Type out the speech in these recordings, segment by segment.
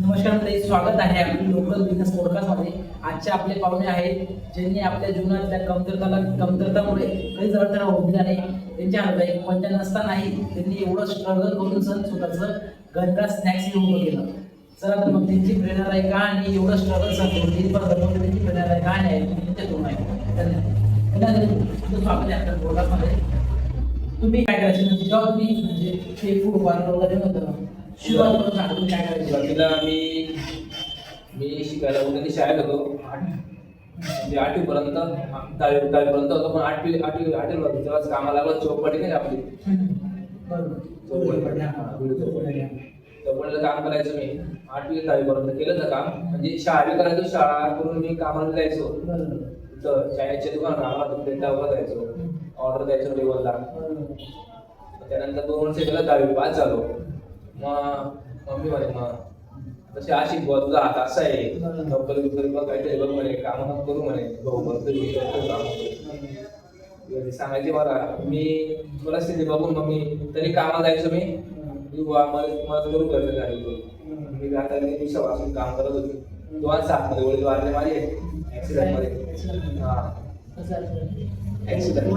नमस्कार मंडळी. स्वागत आहे आपली लोकल बिझनेस पॉडकास्टमध्ये आजचे आपले पाहुणे आहेत ज्यांनी आपल्या जीवनातल्या कमतरताला कमतरतामुळे कधीच अडथळा होऊ दिला नाही. त्यांच्या हातात एक पण नसतानाही त्यांनी एवढं स्ट्रगल करून सण स्वतःचं घरचा स्नॅक्स घेऊन उभं केलं. चला तर मग त्यांची प्रेरणादायी कहाणी एवढं स्ट्रगल सण करून त्यांनी पण त्यांची प्रेरणादायी कहाणी आहे ती तुमच्याकडून आहे? धन्यवाद. तुमचं स्वागत आहे आपल्या पॉडकास्टमध्ये तुम्ही काय करायचे? म्हणजे जेव्हा तुम्ही म्हणजे ते फूड वगैरे होतं सुरुवात करून काय करायचं सुरुवातीला मी मी शिकायला वगैरे शाळेत होतो. आठ म्हणजे आठवीपर्यंत दहावी दहावीपर्यंत होतो पण आठवी आठवी आठवीपर्यंत तेव्हाच कामाला लागलं चौपाटी नाही का आपली? चौपाटी. चौपाटीला काम करायचं मी. आठवी दहावीपर्यंत केलं तर काम. म्हणजे शाळेत करायचो शाळा करून मी कामाला जायचो. तर चायच्या दुकान कामाला प्लेटावर जायचो. ऑर्डर द्यायचो टेबलला त्यानंतर दोन वर्ष केलं दहावी पास झालो. मग मम्मी म्हणे मग तशी अशी बुवा तुझा हात असा आहे. नोकरी बिकरी बघ काहीतरी बघ म्हणे काम करू म्हणे. भाऊ म्हणतो मी करतो काम. ती सांगायची मला मी परिस्थिती बघून मग मी तरी कामाला जायचो मी. मी बुवा मला मला करू करतो झाली मी आता दिवसापासून काम करत होती. दोन सात मध्ये वडील वारले माझे. ऍक्सिडेंटमध्ये. हा. ऍक्सिडेंट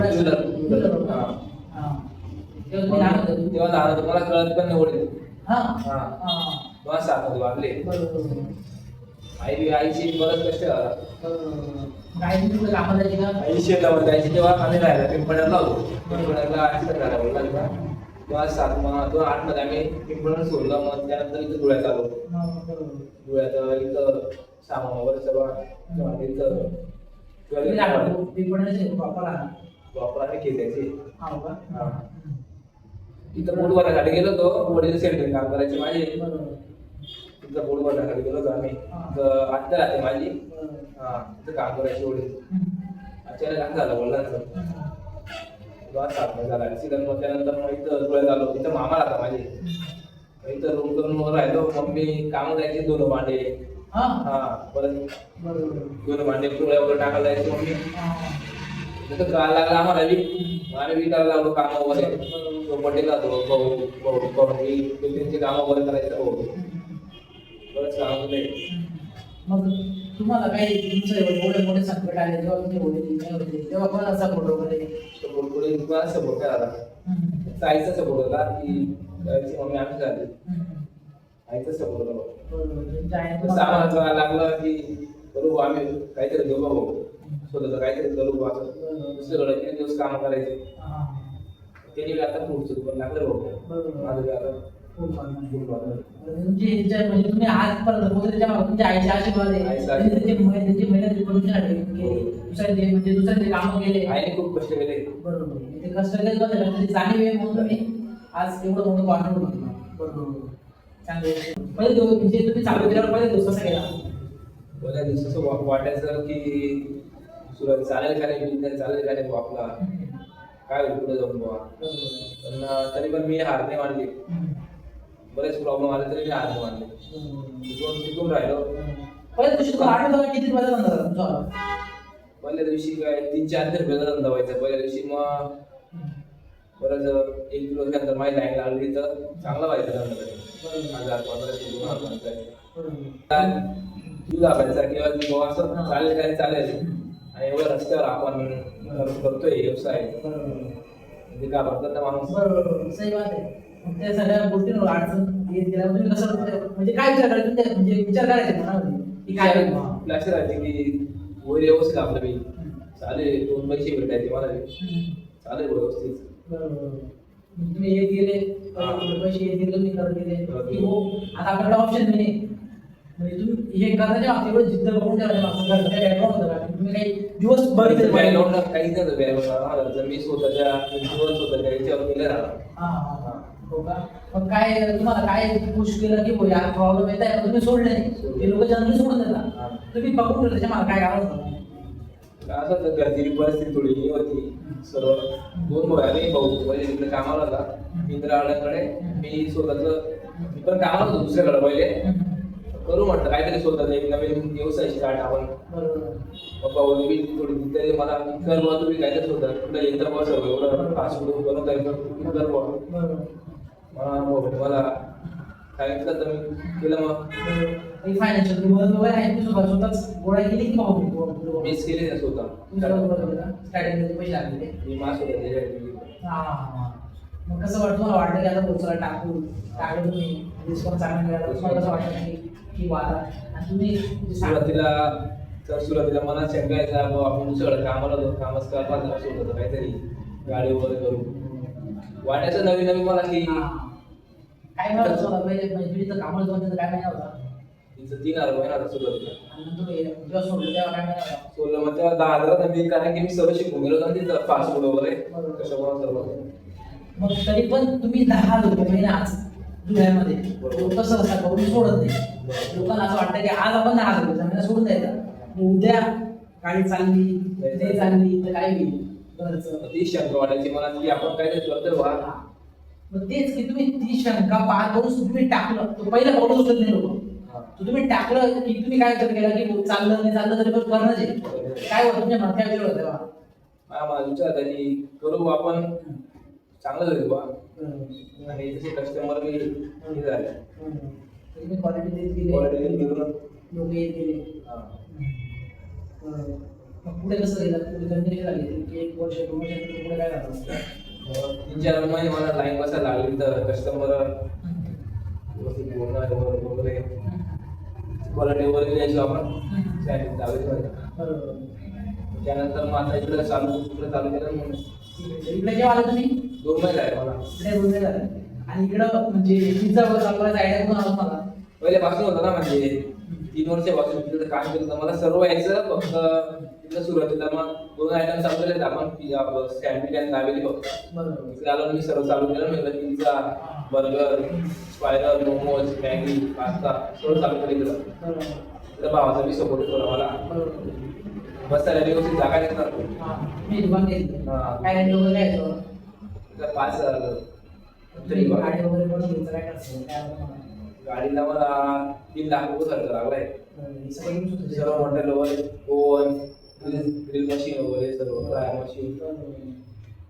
हा. तेव्हा लहान होतो. मला कळत पण नाही वडील हा. दोन सात मध्ये वारले आई आईची बरंच कष्ट. झाला आई शेतावर जायची तेव्हा आम्ही राहायला पिंपळ्याला होतो पिंपळ्याला ऍक्सिडेंट झाला वडिलांचा तेव्हा सात मग दोन आठमध्ये आम्ही पिंपळ्याला सोडलं मग त्यानंतर इथं धुळ्यात आलो. धुळ्यात इथं सामान वगैरे सगळं तेव्हा इथं वापर आम्ही केल्याची इथं पोट भरण्यासाठी गेलो होतो. वडील सेंटर काम करायचे माझे. तिथं पोट भरण्यासाठी गेलो होतो आम्ही. तिथं आत्या राहते माझी. हा तिथं काम करायचे वडील. अचानक काम झालं वडिलांचं. झाला. ऍक्सिडेंट मग त्यानंतर मग इथं इथं मामा राहता माझे. मग इथं रूम करून मग राहिलो. मम्मी काम जायचे दोन भांडे. हा? परत दोन भांडे वगैरे टाकायला जायचे मम्मी. तिथं लागला आम्हाला बी आम्ही करायला लागलो काम वगैरे. भाऊ भाऊ भाऊ मी त्यांची कामं वगैरे करायचं भाऊ. बरंच काम होते मग तुम्हाला काही तुमचं एवढे मोठे मोठे संकट आले तेव्हा तुम्ही नाही होते तेव्हा कोणाचा सपोर्ट वगैरे सपोर्ट पुढे दुकान सपोर्ट करायला आईचा सपोर्ट होता की आईची मम्मी आम्ही झाली. आईचा सपोर्ट होता तुम्हाला- करायला लागलं की करू आम्ही काहीतरी भाऊ. स्वतःचं काहीतरी करू असं दुसरीकडे दिवस काम करायचे? हा. त्यांनी आता पुढचं दुकान लागलं. माझं आता म्हणजे तुम्ही आजपर्यंत तुमच्या आईचे आशीर्वाद आहे त्यांची मेहनत- दुसऱ्या ते म्हणजे दुसऱ्या कामं केले. आईने खूप कष्ट केले. बरोबर. ते कष्ट केले पण त्याची जाणीव आहे म्हणून तुम्ही आज एवढं मोठं कॉन्फिडंट होतं बरोबर. चांगले पहिले दिवस म्हणजे तुम्ही चालू केल्यावर पहिले दिवस कसा गेला? पहिल्या दिवशी असं वा- वाटायचं की सुरुवात चालेल का नाही बिझनेस चालेल का नाही बुवा आपला. काय होईल पुढे जाऊन बुवा. पण तरी पण मी हार नाही मानली. बरेच प्रॉब्लेम आले तरी मी हार नाही मानले. टिकून टिकून राहिलो. पहिल्या दिवशी किती झाला तुमचा पहिल्या दिवशी काय तीन चार दिवस वेगळं धंदा व्हायचा. पहिल्या दिवशी मग बरंच एक दिवस नंतर माझी लाईन लागली तर चांगला व्हायचा धंदा. तरी हजार पंधराशे दोन हजार. दूध लावायचा किंवा असं चालेल काय चालेल. आणि एवढं रस्त्यावर आपण कर- करतोय व्यवसाय. म्हणजे का भरतात ना माणूस. बरोबर सही बात आहे. मग त्या सगळ्या गोष्टींवर अडचण येत गेल्यावर तुम्ही कसं म्हणजे काय विचार करायचे? म्हणजे विचार करायचे मनामध्ये की काय राहते की वैर व्यवस्थित आपलं बी. चालेल दोन पैसे भेटायचे मला. चालेल व्यवस्थित. बरोबर. तुम्ही येत गेले पैसे येत गेले तुम्ही करत गेले. की हो आता आपल्याकडे ऑप्शन नाही म्हणजे तुम्ही हे करण्याच्या जिद्द ठेवायच्या काय background होतं का? तुम्ही काही दिवस बघितले पाहिजे. नव्हतं बॅकग्राऊंड जर मी स्वतःच्या गेले राहणार हा, का? मग काय तुम्हाला काय पुश केलं की हो यार प्रॉब्लेम येत आहे तुम्ही सोडले नाही. ते लोक जनरली सोडून. देतात. तुम्ही बघून ठेवलं त्याच्या मला काय असं तर घरची परिस्थिती थोडी ही होती. सर्व दोन भाऊ आणि भाऊ पहिले तिकडे कामाला होता. इंद्रावाड्याकडे मी स्वतःच मी पण कामाला होतो दुसऱ्याकडे पहिले. करू म्हटलं काहीतरी स्वतःच एक नवीन व्यवसाय स्टार्ट आपण पप्पा वडील बी थोडी तरी मला कर बुवा तुम्ही काहीतरी स्वतः कुठे यंत्र सर्व एवढं बनवता येतं तुम्ही कर बुवा? मला मला सांगितलं तर मी केलं मग. फायनान्शियल मदत वगैरे आहे तुझं स्वतःच गोळा केली की भाऊ? मीच केली ना स्वतः. स्टार्टिंगमध्ये पैसे लागले. मी हा हा, हा. मग कसं वाटतं मला वाटतं की आता पोचला टाकू? टाकलं तुम्ही? रिस्पॉन्स चांगला मिळाला तुम्हाला कसं वाटतं की की वा आता आणि तुम्ही जे सांग- सुरुवातीला तर सुरुवातीला मनात शंका यायचा बाबा आपण दुसरं कामाला जाऊ कामच करतात असं होतं काहीतरी गाडी वगैरे करू. वाटायचं नवीन नवीन मला की. काय मिळालं तुम्हाला? पहिले मैत्रिणीचं कामाला जाऊन त्याचं काय महिना होता? तिचं तीन हजार महिना होता सुरुवातीला. आणि नंतर हे जेव्हा सोडलं तेव्हा काय महिना होता सोडलं मग तेव्हा दहा हजार मी कारण की मी सर्व शिकून गेलो होतो तिथं फास्ट फूड वगैरे सर्व मग तरी पण तुम्ही दहा रुपये महिना आज बरोबर. लोक सहसा करून सोडत नाही. लोकांना असं वाटतं की आज आपण दहा रुपये महिना सोडून द्यायचा. उद्या गाडी चालली ते चालली तर काय होईल? ती शंका वाटायची मला की आपण काहीतरी करतोय बा मग तेच की तुम्ही ती शंका पार करून तुम्ही टाकलं. तो पहिलं पाऊल उचलत नाही लोक. हा. तो तुम्ही टाकलं की तुम्ही काय विचार केला की चाललं नाही चाललं तरी पण करणंच आहे काय होतं तुमच्या मनात? काय विचार होता माझा विचार होता की करू आपण? चांगलं होईल बा. आणि जसे कस्टमर बी हे झाले. तुम्ही क्वालिटी देत गेले Quality देत गेलो. लोक येत गेले. बरोबर. मग पुढे कसं गेलं? पुढे कंटिन्यू झाली की एक वर्ष दोन वर्ष नंतर पुढे काय झालं? मग तीन चार महिने मला लाईन बसायला लागली तर कस्टमर व्यवस्थित बोलणार वगैरे क्वालिटी वगैरे द्यायचो आपण. बरोबर. त्यानंतर मग आता इकडे चालू इकडे चालू केलं मग इकडे जेव्हा आले तुम्ही? दोन महिने झाले मला. इकडे बोलले झालं. आणि इकडं म्हणजे पिझ्झा वगैरे चालवायचा आयडिया पण आला मला पहिल्यापासून होतं ना म्हणजे तीन वर्षापासून तिकडे काम केलं तर मला सर्व यायचं फक्त तिकडे सुरुवातीला मग दोन आयटम चालू केले आपण सँडविच आणि दाबेली फक्त. इकडे आलो मी सर्व चालू केलं. मी pizza burger spiral momos Maggi pasta सर्व चालू केलं इकडे. भावाचा बी सपोर्ट होता मला. बसायला व्यवस्थित जागा येत ना हा. मी दुकान घेतलं हा. काय वगैरे पाच तुम्ही गाडी वगैरे बनवून घ्यायचं काय करायचं मला? गाडीला मला तीन लाख रुपये खर्च लागलाय सर्व मॉडेल वगैरे ओव्हन ग्रिल मशीन वगैरे सर्व फ्राय मशीन.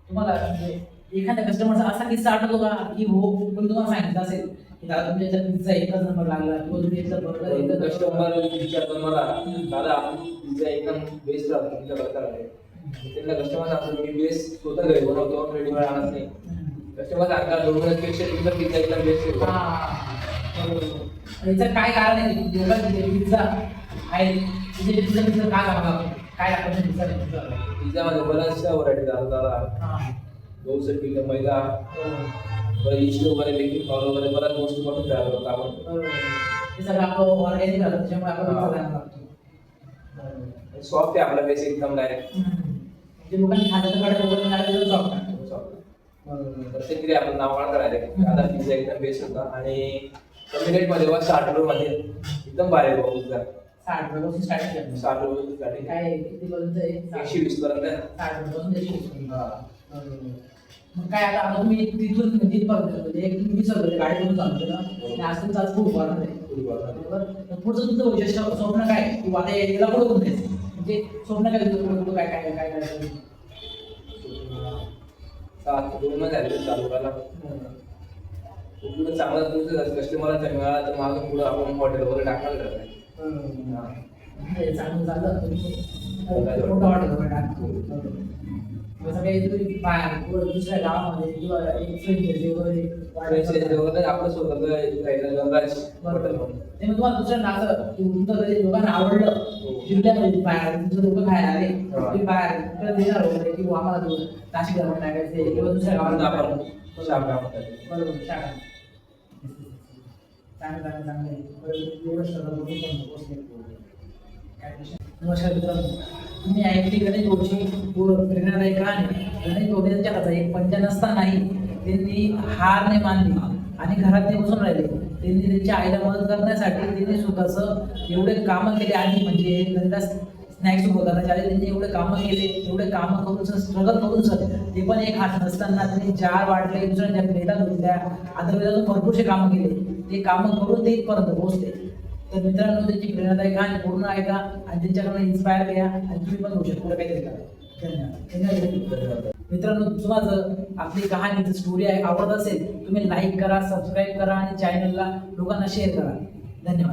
तुम्हाला म्हणजे एखाद्या कस्टमरचा असा किस्सा आठवतो का की हो पण तुम्हाला सांगितलं असेल दादा तुमच्या याच्यात पिझ्झा एकच नंबर लागला. किंवा तुम्ही याचं बर्गर एकच कस्टमर विचारतो मला दादा पिझ्झा एकदम बेस्ट राहतो तुमच्या प्रकारे त्यांना कस्टमर सांगतो मी बेस्ट स्वतः घरी बनवतो रेडीमेड आणत नाही. कस्टमर सांगतात डोमिनोजपेक्षा तुमचा पिझ्झा एकदम बेस्ट याचं काय कारण आहे? की लोकांचे पिझ्झा आहे तिथे पिझ्झा पिझ्झा काय लागला काय पिझ्झा पिझ्झा पिझ्झामध्ये बऱ्याचशा व्हरायटी दादा. हा. दोनशे पीठ मैदा. बरोबर. इस्ट वगैरे बेकिंग पावडर वगैरे बऱ्याच गोष्टी पासून तयार करतो आपण. ते सगळं आपलं ऑर्गॅनिक राहतं त्याच्यामुळे आपण खायला लागतो. सॉफ्ट आहे आपला बेस एकदम डायरेक्ट म्हणजे लोकांनी खाण्याचं कडे वगैरे नाही तर प्रत्येक क्रिया आपण नाव डायरेक्ट पिझ्झा एकदम बेस्ट होता. आणि कमी रेटमध्ये वा साठ रुपये एकदम आहे भाऊ पिझ्झा साठ रुपयापासून स्टार्ट केलं. साठ रुपये स्टार्टिंग काय किती पर्यंत आहे? एकशे वीस पर्यंत. साठ एकशे वीस. मग काय आता आता तुम्ही तिथून तिथपर्यंत म्हणजे एक तुम्ही विसरलं गाडी करून चालू केलं आणि आज तुमचा आज खूप वाढत आहे. बरोबर? तर पुढचं तुमचं वैशिष्ट्य स्वप्न काय? किंवा आता याला पुढे द्यायचं म्हणजे स्वप्न काय तुमचं पुढे पुढे काय काय काय करायचं? महिने झाले चालू करायला. पुढे चांगला तुमचं मिळाला तर मागून पुढे आपण हॉटेल वगैरे टाकणार. हा. म्हणजे चांगलं तर तुम्ही मोठं वाटत वगैरे टाकतो बाहेर दुसऱ्या गावामध्ये किंवा एक वगैरे वगैरे आपलं म्हणून. ते मग तुम्हाला नाचं की तुमचं कधी लोकांना आवडलं जिल्ह्यामध्ये बाहेर तुमचं लोक खायला आले हा. तुम्ही बाहेर तिकडे देणार वगैरे किंवा आम्हाला तो नाशिक गावात टाकायचे किंवा दुसऱ्या गावात आपण. बरोबर शाखा चांगलं चांगलं चांगलं? नमस्कार मित्रांनो तुम्ही ऐकली गणेश गोडची प्रेरणादायी कहाणी गणेश गोडे यांच्या एक पंजा नसतानाही त्यांनी हार नाही मानली. आणि घरात ते बसून राहिले. त्यांनी त्यांच्या आईला मदत करण्यासाठी त्यांनी स्वतःचं एवढे कामं केले. आधी म्हणजे गणिता स्नॅक्स होता त्याच्या आधी त्यांनी एवढे कामं केले. एवढे कामं करून सर स्ट्रगल करून सर ते पण एक हात नसताना त्यांनी चार वाटले दुसऱ्या प्लेटा धुतल्या. आदरवेदातून भरपूरसे कामं केले. ते कामं करून ते इथपर्यंत पोहोचले. तर मित्रांनो त्यांची प्रेरणादायी कहाणी पूर्ण ऐका आणि त्यांच्याकडून इन्स्पायर घ्या आणि तुम्ही पण होऊ शकता. काहीतरी करा. धन्यवाद. मित्रांनो तुम्हाला आपली कहाणी जी स्टोरी आहे आवडत असेल तुम्ही लाईक करा सबस्क्राईब करा आणि चॅनलला लोकांना शेअर करा. धन्यवाद.